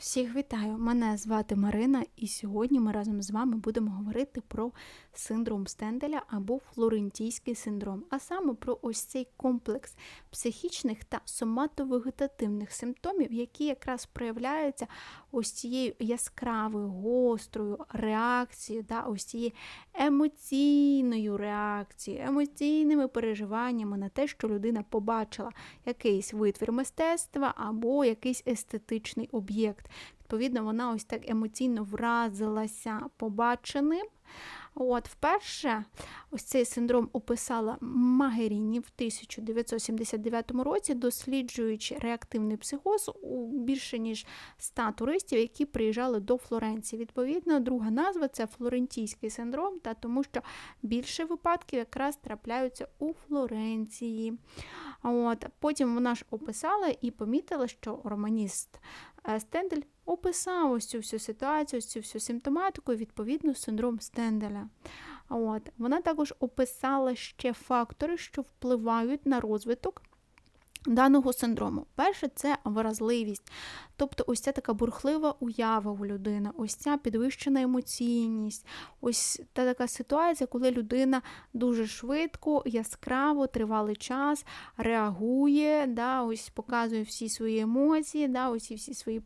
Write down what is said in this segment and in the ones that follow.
Всіх вітаю! Мене звати Марина, і сьогодні ми разом з вами будемо говорити про синдром Стенделя або флорентійський синдром, а саме про ось цей комплекс психічних та соматовегетативних симптомів, які якраз проявляються ось цією яскравою, гострою реакцією, да, ось цією емоційною реакцією, емоційними переживаннями на те, що людина побачила якийсь витвір мистецтва або якийсь естетичний об'єкт. Відповідно, вона ось так емоційно вразилася побаченим. От, Вперше ось цей синдром описала Магеріні в 1979 році, досліджуючи реактивний психоз у більше ніж 100 туристів, які приїжджали до Флоренції. Відповідно, друга назва це флорентійський синдром, та тому що більше випадків якраз трапляються у Флоренції. От, Потім вона ж описала і помітила, що романіст Стендель описав ось цю всю ситуацію, ось цю всю симптоматику, відповідно, синдром Стенделя. От. Вона також описала ще фактори, що впливають на розвиток. Даного синдрому. Перше це вразливість, тобто ось ця така бурхлива уява у людини, ось ця підвищена емоційність, ось та така ситуація, коли людина дуже швидко, яскраво, тривалий час реагує, да, ось показує всі свої емоції, да, ось всі свої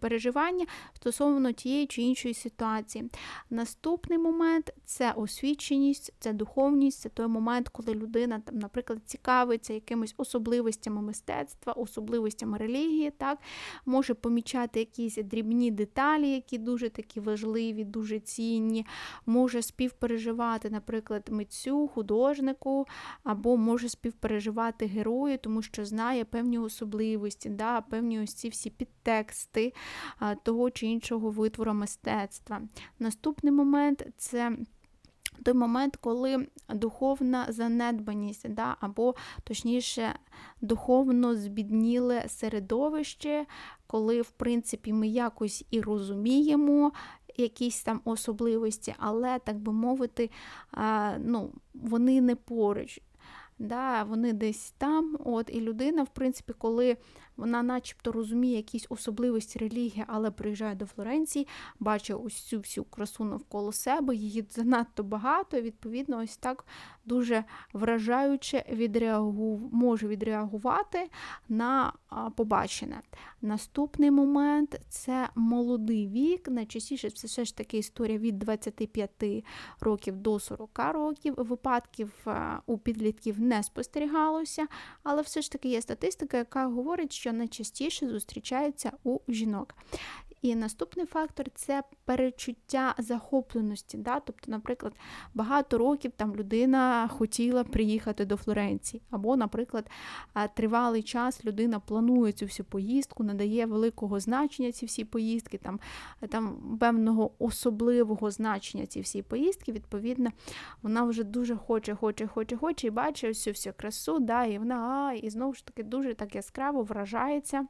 переживання стосовно тієї чи іншої ситуації. Наступний момент це освіченість, це духовність, це той момент, коли людина, там, наприклад, цікавиться якимись особливостями мистецтва, особливостями релігії, так, може помічати якісь дрібні деталі, які дуже такі важливі, дуже цінні, може співпереживати, наприклад, митцю, художнику, або може співпереживати герою, тому що знає певні особливості, да, певні ось ці всі підтексти того чи іншого витвору мистецтва. Наступний момент це. Той момент, коли духовна занедбаність, да, або, точніше, духовно збідніле середовище, коли, в принципі, ми якось і розуміємо якісь там особливості, але, так би мовити, ну, вони не поруч. Да, Вони десь там, от, і людина, в принципі, коли вона начебто розуміє якісь особливості релігії, але приїжджає до Флоренції, бачить ось цю всю красу навколо себе, її занадто багато, і відповідно, ось так дуже вражаюче відреагу... може відреагувати на побачене. Наступний момент це молодий вік. Найчастіше це все ж таки історія від 25 років до 40 років. Випадків у підлітків не спостерігалося, але все ж таки є статистика, яка говорить, що найчастіше зустрічається у жінок. І наступний фактор це перечуття захопленості. Да? Тобто, наприклад, багато років там людина хотіла приїхати до Флоренції, або, наприклад, тривалий час людина планує цю всю поїздку, надає великого значення ці всі поїздки, там там певного особливого значення ці всі поїздки. Відповідно, вона вже дуже хоче, хоче, хоче, хоче і бачить всю всю красу, да, і вона а, і знову ж таки дуже так яскраво вражається.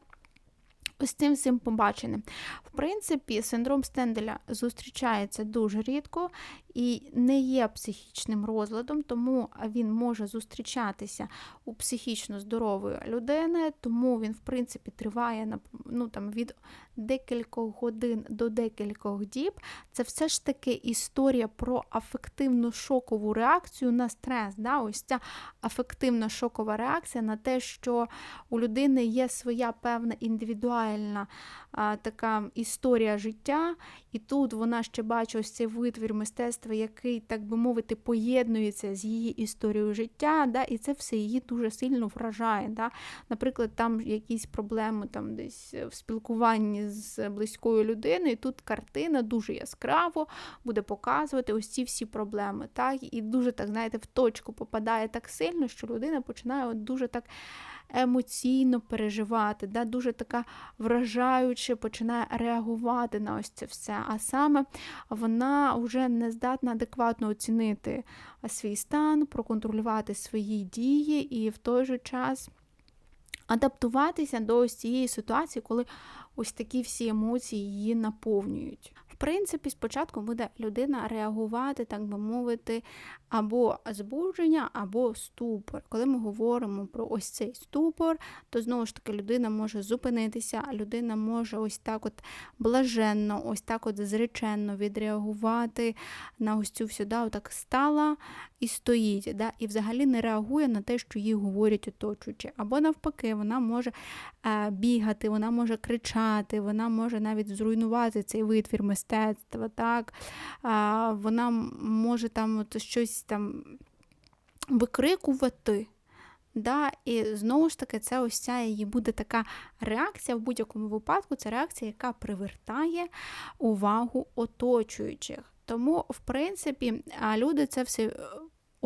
Ось цим всім побаченим. В принципі, синдром Стенделя зустрічається дуже рідко і не є психічним розладом, тому він може зустрічатися у психічно здорової людини, тому він, в принципі, триває ну, там, від декількох годин до декількох діб. Це все ж таки історія про афективну шокову реакцію на стрес. Да? Ось ця афективна шокова реакція на те, що у людини є своя певна індивідуальна а, така історія життя, і тут вона ще бачить ось цей витвір мистецтва, який, так би мовити, поєднується з її історією життя, да, і це все її дуже сильно вражає. Да. Наприклад, там якісь проблеми там десь в спілкуванні з близькою людиною, і тут картина дуже яскраво буде показувати ось ці всі проблеми. Так, І дуже так, знаєте, в точку попадає так сильно, що людина починає от дуже так емоційно переживати, да, дуже така вражаюче починає реагувати на ось це все. А саме вона вже не здатна адекватно оцінити свій стан, проконтролювати свої дії і в той же час. Адаптуватися до ось цієї ситуації, коли ось такі всі емоції її наповнюють. Принципі, спочатку буде людина реагувати, так би мовити, або збудження, або ступор. Коли ми говоримо про ось цей ступор, то знову ж таки людина може зупинитися, людина може ось так от блаженно, ось так от зреченно відреагувати на ось цю всю, да, так стала і стоїть, да, і взагалі не реагує на те, що їй говорять оточуючи. Або навпаки, вона може е, бігати, вона може кричати, вона може навіть зруйнувати цей витвір мистецтва. так, Вона може там от щось там викрикувати. Да, І знову ж таки, це ось ця її буде така реакція в будь-якому випадку, це реакція, яка привертає увагу оточуючих. Тому, в принципі, люди це все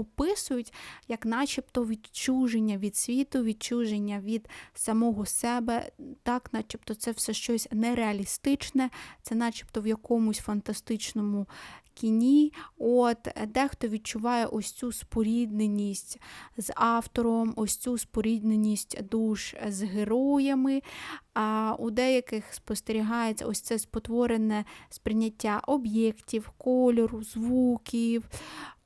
описують як начебто відчуження від світу, відчуження від самого себе, так, начебто це все щось нереалістичне, це начебто в якомусь фантастичному кіні. От Дехто відчуває ось цю спорідненість з автором, ось цю спорідненість душ з героями. А у деяких спостерігається ось це спотворене сприйняття об'єктів, кольору, звуків.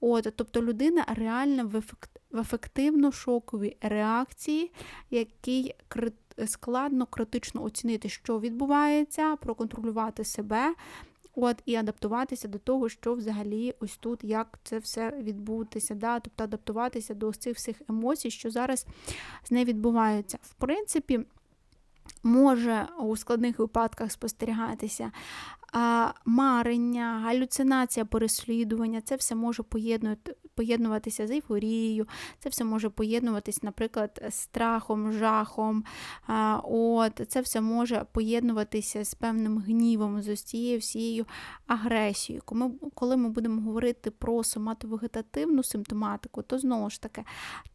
От, Тобто людина реально в в ефективно-шоковій реакції, який складно критично оцінити, що відбувається, проконтролювати себе, От, І адаптуватися до того, що взагалі ось тут, як це все відбутися, да? тобто адаптуватися до цих всіх емоцій, що зараз з нею відбуваються. В принципі, може у складних випадках спостерігатися марення, галюцинація переслідування, це все може поєднуватися з ейфорією, це все може поєднуватися, наприклад, з страхом, жахом. От, Це все може поєднуватися з певним гнівом, з ось цією всією агресією. Коли ми будемо говорити про соматовегетативну симптоматику, то знову ж таки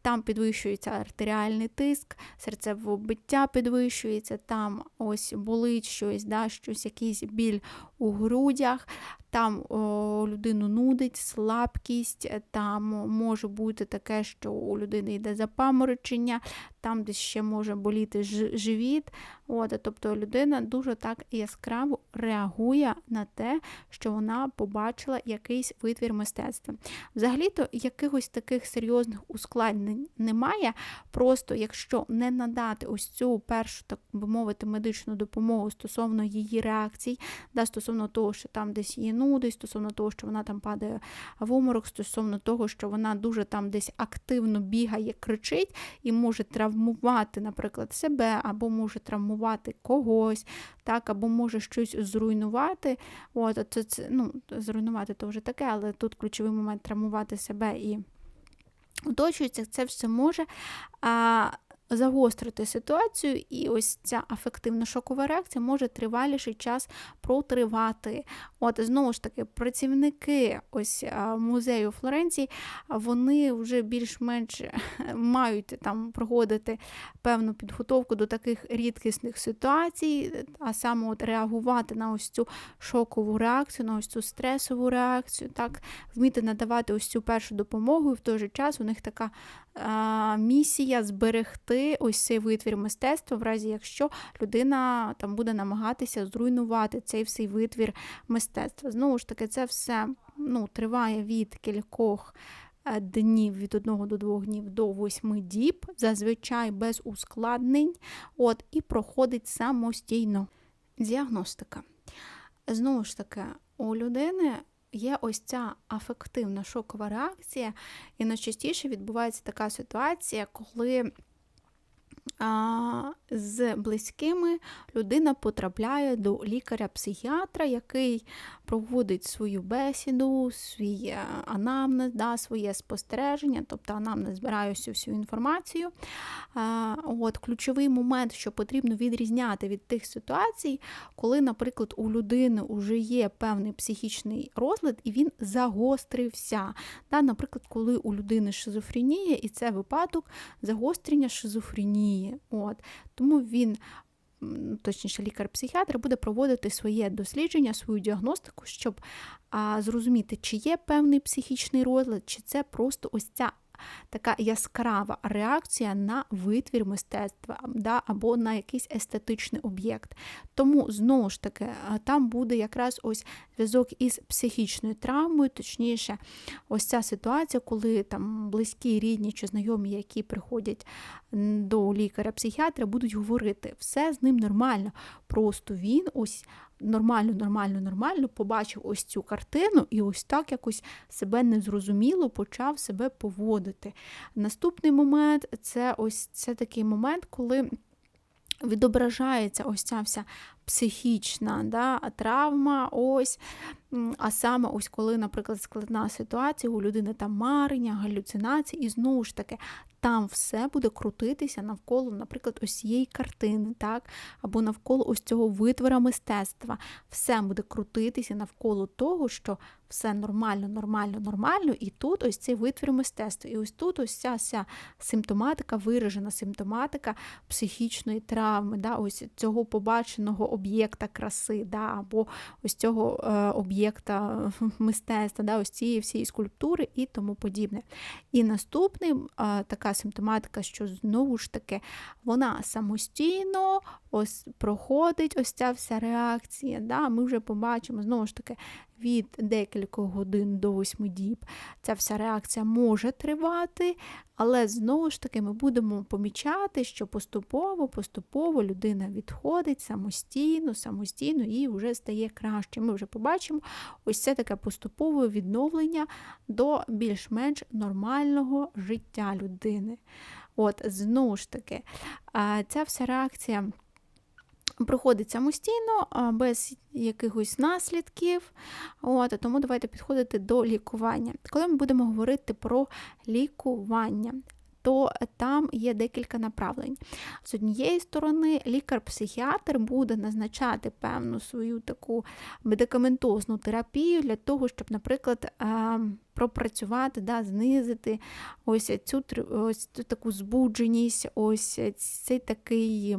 там підвищується артеріальний тиск, серцевобиття підвищується, там ось болить щось, да, щось, якийсь біль у грудях, там о, людину нудить, слабкість, там може бути таке, що у людини йде запаморочення, там десь ще може боліти живіт. От, Тобто людина дуже так яскраво реагує на те, що вона побачила якийсь витвір мистецтва. Взагалі-то якихось таких серйозних ускладнень немає. Просто якщо не надати ось цю першу, так би мовити, медичну допомогу стосовно її реакцій, да, стосовно того, що там десь її нудить, стосовно того, що вона там падає в уморок, стосовно того, що вона дуже там десь активно бігає, кричить і може травмувати, наприклад, себе, або може травмувати когось, так, або може щось зруйнувати. От, це, це, ну, Зруйнувати то вже таке, але тут ключовий момент травмувати себе і оточується, це все може. А, загострити ситуацію, і ось ця афективна шокова реакція може триваліший час протривати. От знову ж таки, працівники ось музею Флоренції, вони вже більш-менш мають там проходити певну підготовку до таких рідкісних ситуацій, а саме от реагувати на ось цю шокову реакцію, на ось цю стресову реакцію, так, вміти надавати ось цю першу допомогу, і в той же час у них така місія зберегти ось цей витвір мистецтва, в разі якщо людина там буде намагатися зруйнувати цей всей витвір мистецтва. Знову ж таки, це все ну, триває від кількох. Е, днів від 1 до 2 днів до 8 діб, зазвичай без ускладнень, от, і проходить самостійно. Діагностика. Знову ж таки, у людини є ось ця афективна шокова реакція, і найчастіше відбувається така ситуація, коли з близькими людина потрапляє до лікаря-психіатра, який проводить свою бесіду, свій е, анамнез, да, своє спостереження, тобто анамнез збирає всю всю інформацію. От Ключовий момент, що потрібно відрізняти від тих ситуацій, коли, наприклад, у людини вже є певний психічний розлад і він загострився. Да, Наприклад, коли у людини шизофренія, і це випадок загострення шизофренії. От. Тому він точніше лікар-психіатр, буде проводити своє дослідження, свою діагностику, щоб а, зрозуміти, чи є певний психічний розлад, чи це просто ось ця така яскрава реакція на витвір мистецтва да, або на якийсь естетичний об'єкт. Тому, знову ж таки, там буде якраз ось зв'язок із психічною травмою, точніше, ось ця ситуація, коли там близькі, рідні чи знайомі, які приходять до лікаря-психіатра, будуть говорити, все з ним нормально. Просто він ось нормально, нормально, нормально побачив ось цю картину і ось так якось себе незрозуміло почав себе поводити. Наступний момент це ось це такий момент, коли. Відображається ось ця вся психічна да, травма, ось, а саме, ось коли, наприклад, складна ситуація, у людини там марення, галюцинації, і знову ж таки, там все буде крутитися навколо, наприклад, ось цієї картини, так, або навколо ось цього витвора мистецтва. Все буде крутитися навколо того, що все нормально, нормально, нормально, і тут ось цей витвір мистецтва. І ось тут ось ця вся симптоматика, виражена симптоматика психічної травми, да, ось цього побаченого об'єкта краси, да, або ось цього е, об'єкта мистецтва, да, ось цієї всієї скульптури і тому подібне. І наступний е, така симптоматика, що знову ж таки вона самостійно ось проходить ось ця вся реакція. Да, Ми вже побачимо, знову ж таки, від декількох годин до восьми діб ця вся реакція може тривати, але знову ж таки ми будемо помічати, що поступово-поступово людина відходить самостійно, самостійно і вже стає краще. Ми вже побачимо ось це таке поступове відновлення до більш-менш нормального життя людини. От, знову ж таки, ця вся реакція проходить самостійно, без якихось наслідків. От, Тому давайте підходити до лікування. Коли ми будемо говорити про лікування, то там є декілька направлень. З однієї сторони, лікар-психіатр буде назначати певну свою таку медикаментозну терапію для того, щоб, наприклад, пропрацювати, да, знизити ось цю ось цю таку збудженість, ось цей такий,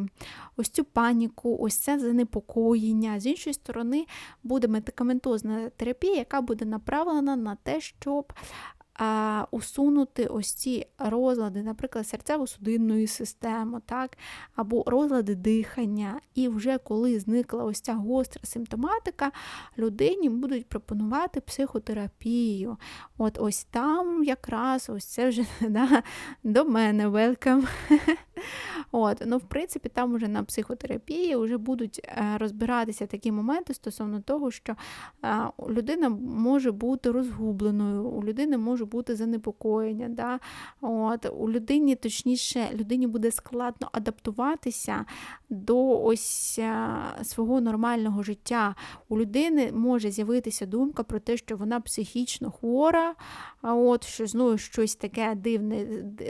ось цю паніку, ось це занепокоєння. З іншої сторони, буде медикаментозна терапія, яка буде направлена на те, щоб а, усунути ось ці розлади, наприклад, серцево-судинної системи, так, або розлади дихання. І вже коли зникла ось ця гостра симптоматика, людині будуть пропонувати психотерапію. От ось там якраз ось це вже да, до мене welcome. От, ну, В принципі, там вже на психотерапії вже будуть е, розбиратися такі моменти стосовно того, що е, людина може бути розгубленою, у людини може бути занепокоєння. Да? От, У людині, точніше, людині буде складно адаптуватися до ось е, свого нормального життя. У людини може з'явитися думка про те, що вона психічно хвора, от що знову щось таке дивне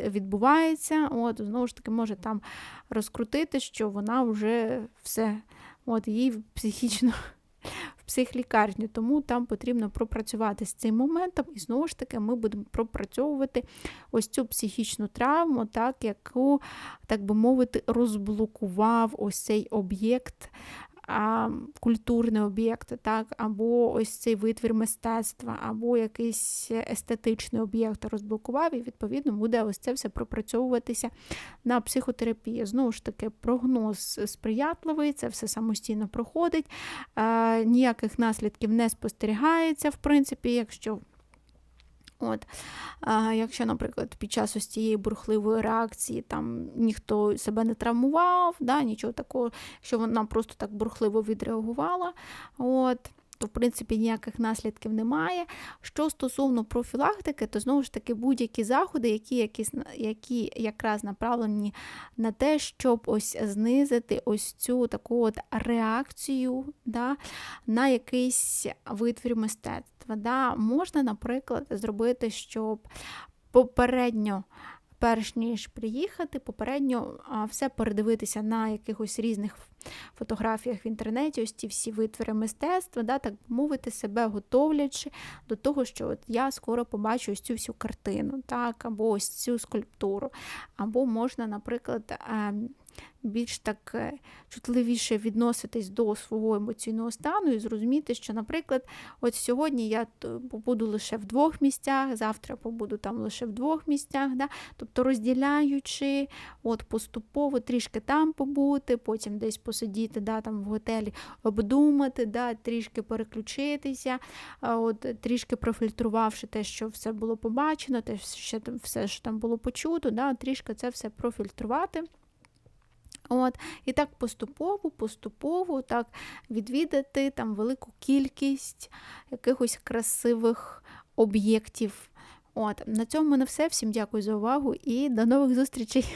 відбувається. От, Знову ж таки, може там розкрутити, що вона вже все, от їй психічно в психлікарню, тому там потрібно пропрацювати з цим моментом, і знову ж таки ми будемо пропрацьовувати ось цю психічну травму, так, яку, так би мовити, розблокував ось цей об'єкт а, культурний об'єкт, так, або ось цей витвір мистецтва, або якийсь естетичний об'єкт розблокував, і, відповідно, буде ось це все пропрацьовуватися на психотерапії. Знову ж таки, прогноз сприятливий, це все самостійно проходить, а, ніяких наслідків не спостерігається, в принципі, якщо От, а, Якщо, наприклад, під час ось цієї бурхливої реакції там ніхто себе не травмував, да, нічого такого, що вона просто так бурхливо відреагувала, от, то в принципі ніяких наслідків немає. Що стосовно профілактики, то знову ж таки будь-які заходи, які якісь, які якраз направлені на те, щоб ось знизити ось цю таку от реакцію да, на якийсь витвір мистецтва. Да. Можна, наприклад, зробити, щоб попередньо перш ніж приїхати, попередньо все передивитися на якихось різних фотографіях в інтернеті, ось ці всі витвори мистецтва, да, так мовити, себе готовлячи до того, що от я скоро побачу ось цю всю картину, так, або ось цю скульптуру. Або можна, наприклад, ем, більш так е, чутливіше відноситись до свого емоційного стану і зрозуміти, що, наприклад, от сьогодні я побуду лише в двох місцях, завтра побуду там лише в двох місцях, да? тобто розділяючи, от поступово трішки там побути, потім десь посидіти, да, там в готелі, обдумати, да, трішки переключитися, от трішки профільтрувавши те, що все було побачено, те, що все, що там було почуто, да, трішки це все профільтрувати. От, і так поступово, поступово так відвідати там велику кількість якихось красивих об'єктів. От, на цьому мене все. Всім дякую за увагу і до нових зустрічей!